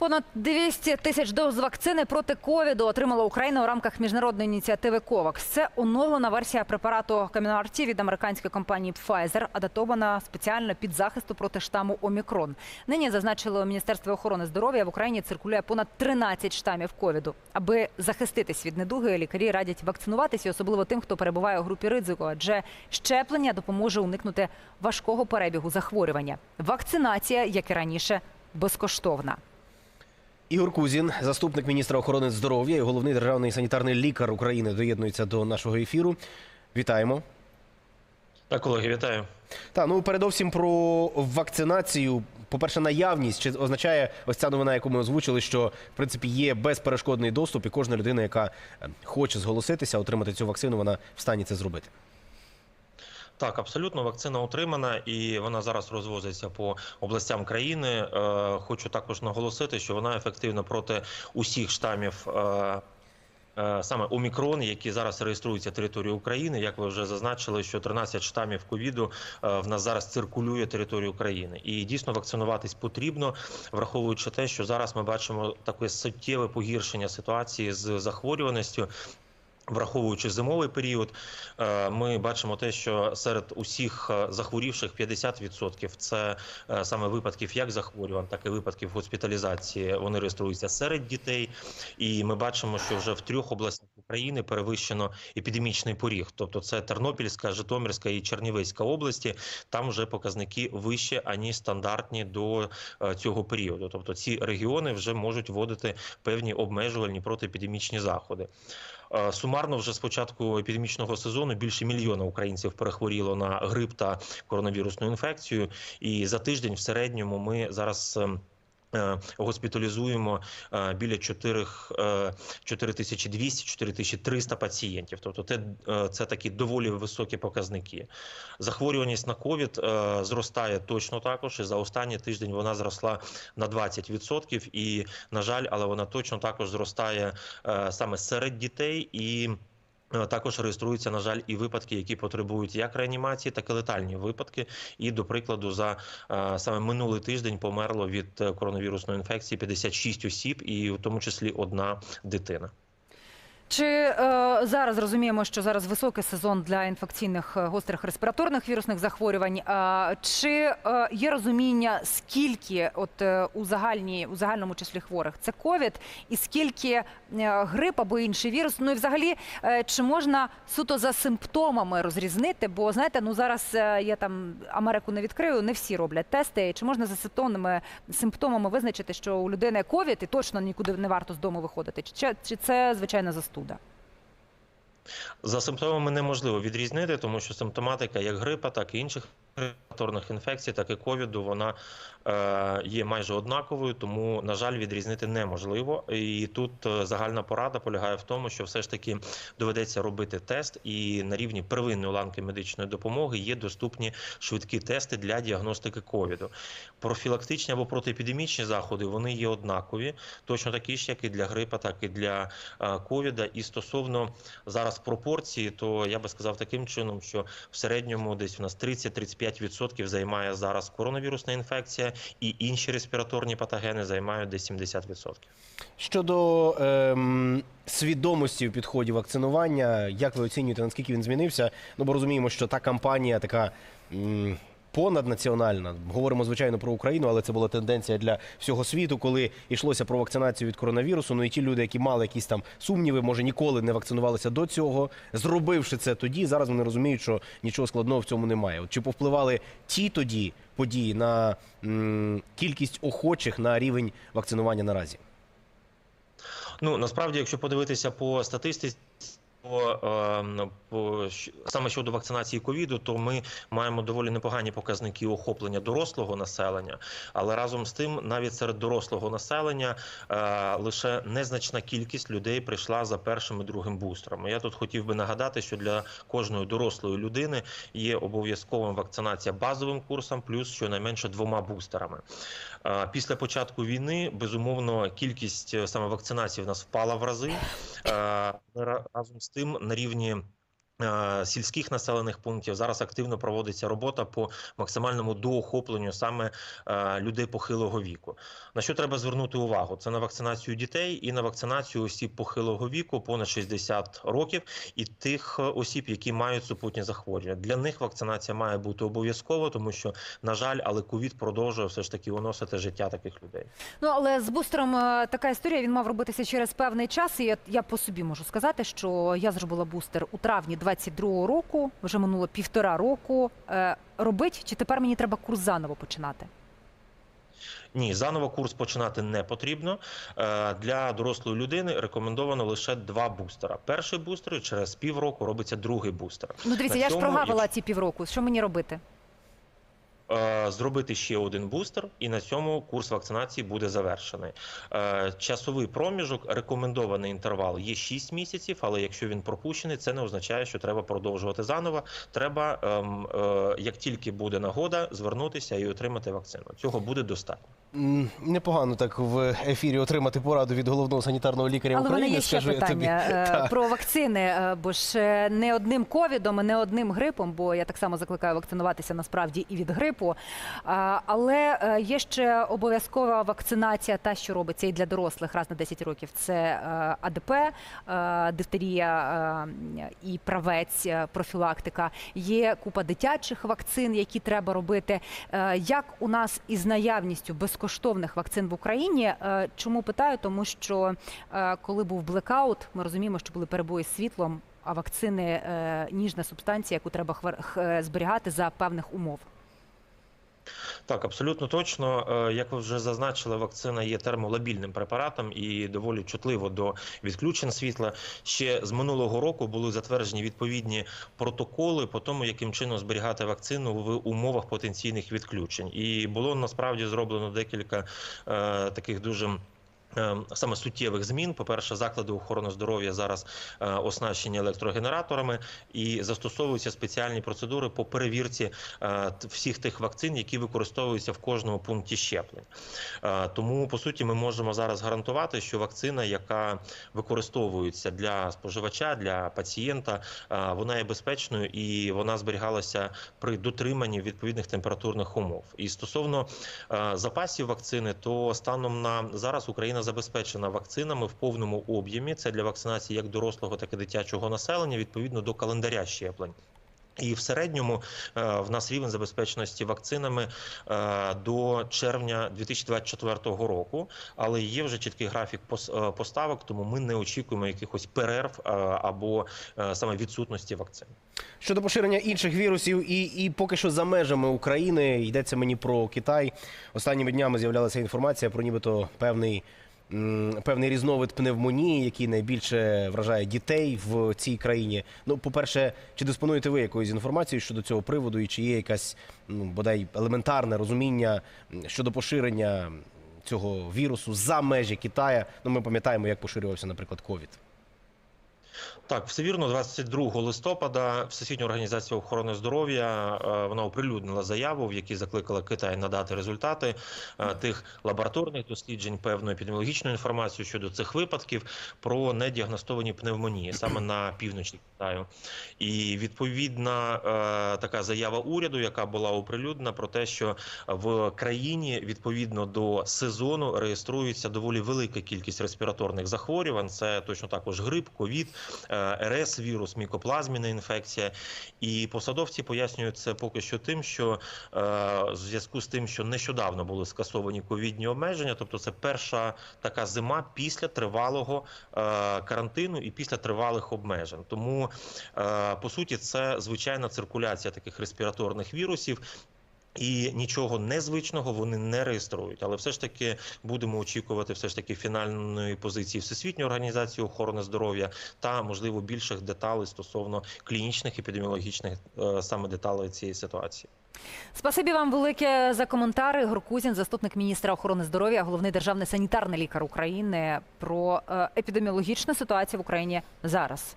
Понад 200 тисяч доз вакцини проти ковіду отримала Україна у рамках міжнародної ініціативи КОВАКС. Це оновлена версія препарату Камінарті від американської компанії Pfizer, адаптована спеціально під захисту проти штаму Омікрон. Нині зазначили у Міністерстві охорони здоров'я в Україні циркулює понад 13 штамів ковіду. Аби захиститись від недуги, лікарі радять вакцинуватися, особливо тим, хто перебуває у групі ризику, адже щеплення допоможе уникнути важкого перебігу захворювання. Вакцинація, як і раніше, безкоштовна. Ігор Кузін, заступник міністра охорони здоров'я і головний державний санітарний лікар України, доєднується до нашого ефіру. Вітаємо. Так, колеги, вітаю. Та ну передовсім про вакцинацію. По-перше, наявність чи означає ось ця новина, яку ми озвучили, що в принципі є безперешкодний доступ, і кожна людина, яка е, хоче зголоситися, отримати цю вакцину, вона в стані це зробити. Так, абсолютно вакцина отримана і вона зараз розвозиться по областям країни. Е, хочу також наголосити, що вона ефективна проти усіх штамів. Е, е, Саме Омікрон, які зараз реєструються територією України, як ви вже зазначили, що 13 штамів ковіду в нас зараз циркулює територію України, і дійсно вакцинуватись потрібно, враховуючи те, що зараз ми бачимо таке суттєве погіршення ситуації з захворюваністю. Враховуючи зимовий період, е, ми бачимо те, що серед усіх е, захворівших 50% – це е, саме випадків як захворювань, так і випадків госпіталізації. Вони реєструються серед дітей, і ми бачимо, що вже в трьох областях України перевищено епідемічний поріг. Тобто, це Тернопільська, Житомирська і Чернівецька області. Там вже показники вищі аніж стандартні до е, цього періоду. Тобто, ці регіони вже можуть вводити певні обмежувальні протиепідемічні заходи. Е, Сумарно вже з початку епідемічного сезону більше мільйона українців перехворіло на грип та коронавірусну інфекцію. І за тиждень в середньому ми зараз. Е, Госпіталізуємо е, біля 4, е, 4200-4300 пацієнтів. Тобто, це, це такі доволі високі показники. Захворюваність на ковід зростає точно також. І за останній тиждень вона зросла на 20%. І, на жаль, але вона точно також зростає саме серед дітей і. Е, Також реєструються, на жаль, і випадки, які потребують як реанімації, так і летальні випадки. І, до прикладу, за е, саме минулий тиждень померло від е, коронавірусної інфекції 56 осіб, і в тому числі одна дитина. Чи е, зараз розуміємо, що зараз високий сезон для інфекційних е, гострих респіраторних вірусних захворювань? Е, чи е, є розуміння, скільки от е, у загальній у загальному числі хворих це ковід, і скільки е, грип або інший вірус? Ну і взагалі, е, чи можна суто за симптомами розрізнити? Бо знаєте, ну зараз е, я там Америку не відкрию, не всі роблять тести. Чи можна за симптомами симптомами визначити, що у людини ковід і точно нікуди не варто з дому виходити? Чи, чи це звичайна застуда? За симптомами неможливо відрізнити, тому що симптоматика як грипа, так і інших респіраторних інфекцій, так і ковіду, вона е, є майже однаковою, тому, на жаль, відрізнити неможливо. І тут е, загальна порада полягає в тому, що все ж таки доведеться робити тест, і на рівні первинної ланки медичної допомоги є доступні швидкі тести для діагностики ковіду. Профілактичні або протиепідемічні заходи вони є однакові, точно такі ж, як і для грипа, так і для е, ковіда. І стосовно зараз пропорції, то я би сказав таким чином, що в середньому десь у нас 30-35% займає зараз коронавірусна інфекція, і інші респіраторні патогени займають десь 70%. Щодо ем, свідомості у підході вакцинування, як ви оцінюєте, наскільки він змінився? Ну, бо розуміємо, що та кампанія така. Понаднаціональна, говоримо звичайно про Україну, але це була тенденція для всього світу, коли йшлося про вакцинацію від коронавірусу. Ну і ті люди, які мали якісь там сумніви, може ніколи не вакцинувалися до цього, зробивши це тоді, зараз вони розуміють, що нічого складного в цьому немає. От чи повпливали ті тоді події на м, кількість охочих на рівень вакцинування наразі? Ну насправді, якщо подивитися по статистиці. Е, по саме щодо вакцинації ковіду, то ми маємо доволі непогані показники охоплення дорослого населення, але разом з тим, навіть серед дорослого населення е, лише незначна кількість людей прийшла за першим і другим бустером. Я тут хотів би нагадати, що для кожної дорослої людини є обов'язковим вакцинація базовим курсом, плюс щонайменше двома бустерами. Е, Після початку війни безумовно кількість е, саме вакцинації в нас впала в рази. Ми разом з тим на рівні. Е, Сільських населених пунктів зараз активно проводиться робота по максимальному доохопленню саме е, людей похилого віку. На що треба звернути увагу? Це на вакцинацію дітей і на вакцинацію осіб похилого віку понад 60 років і тих е, осіб, які мають супутні захворювання. Для них вакцинація має бути обов'язкова, тому що, на жаль, але ковід продовжує все ж таки уносити життя таких людей. Ну але з бустером така історія. Він мав робитися через певний час. І я, я по собі можу сказати, що я зробила бустер у травні 22-го року. Вже минуло півтора року. Е, робить чи тепер мені треба курс заново починати? Ні, заново курс починати не потрібно. Е, Для дорослої людини рекомендовано лише два бустера. Перший бустер через півроку робиться другий бустер. Ну дивіться, На я ж цьому, прогавила ці півроку. Що мені робити? Е, Зробити ще один бустер, і на цьому курс вакцинації буде завершений. Е, Часовий проміжок, рекомендований інтервал є 6 місяців, але якщо він пропущений, це не означає, що треба продовжувати заново. Треба, ем, е, як тільки буде нагода, звернутися і отримати вакцину. Цього буде достатньо. Непогано так в ефірі отримати пораду від головного санітарного лікаря Але України. мене є ще тобі. питання е, про вакцини, е, бо ж не одним ковідом, не одним грипом, бо я так само закликаю вакцинуватися насправді і від грипу. Але е, є ще обов'язкова вакцинація, та що робиться і для дорослих раз на 10 років. Це АДП, дифтерія і правець, профілактика. Є купа дитячих вакцин, які треба робити. Як у нас із наявністю безкоштовних вакцин в Україні? Е, Чому питаю? Тому що е, коли був блекаут, ми розуміємо, що були перебої з світлом, а вакцини е, ніжна субстанція, яку треба зберігати за певних умов. Так, абсолютно точно. Е, Як ви вже зазначили, вакцина є термолабільним препаратом і доволі чутливо до відключень світла. Ще з минулого року були затверджені відповідні протоколи по тому, яким чином зберігати вакцину в умовах потенційних відключень. І було насправді зроблено декілька е, таких дуже. Е, Саме суттєвих змін, по-перше, заклади охорони здоров'я зараз е, оснащені електрогенераторами і застосовуються спеціальні процедури по перевірці е, всіх тих вакцин, які використовуються в кожному пункті щеплень. Тому по суті ми можемо зараз гарантувати, що вакцина, яка використовується для споживача, для пацієнта, вона є безпечною і вона зберігалася при дотриманні відповідних температурних умов. І стосовно запасів вакцини, то станом на зараз Україна забезпечена вакцинами в повному об'ємі. Це для вакцинації як дорослого, так і дитячого населення відповідно до календаря щеплень. І в середньому е, в нас рівень забезпеченості вакцинами е, до червня 2024 року, але є вже чіткий графік е, поставок, тому ми не очікуємо якихось перерв або саме відсутності вакцин. Щодо поширення інших вірусів, і, і поки що за межами України йдеться мені про Китай. Останніми днями з'являлася інформація про нібито певний. Певний різновид пневмонії, який найбільше вражає дітей в цій країні. Ну, по-перше, чи диспонуєте ви якоюсь інформацією щодо цього приводу, і чи є якась ну, бодай елементарне розуміння щодо поширення цього вірусу за межі Китая? Ну, ми пам'ятаємо, як поширювався, наприклад, ковід. Так, все вірно, 22 листопада Всесвітня організація охорони здоров'я е, вона оприлюднила заяву, в якій закликала Китай надати результати е, тих лабораторних досліджень, певну епідеміологічну інформацію щодо цих випадків про недіагностовані пневмонії саме на півночі Китаю. І відповідна е, така заява уряду, яка була оприлюднена, про те, що в країні відповідно до сезону реєструється доволі велика кількість респіраторних захворювань. Це точно також грип, ковід. Е, РС, вірус, мікоплазміна інфекція. І посадовці пояснюють це поки що тим, що е, в зв'язку з тим, що нещодавно були скасовані ковідні обмеження, тобто це перша така зима після тривалого е, карантину і після тривалих обмежень. Тому по суті це звичайна циркуляція таких респіраторних вірусів. І нічого незвичного вони не реєструють, але все ж таки будемо очікувати все ж таки фінальної позиції Всесвітньої організації охорони здоров'я та можливо більших деталей стосовно клінічних епідеміологічних е, саме деталей цієї ситуації. Спасибі вам велике за коментари. Ігор Кузін, заступник міністра охорони здоров'я, головний державний санітарний лікар України про е, епідеміологічну ситуацію в Україні зараз.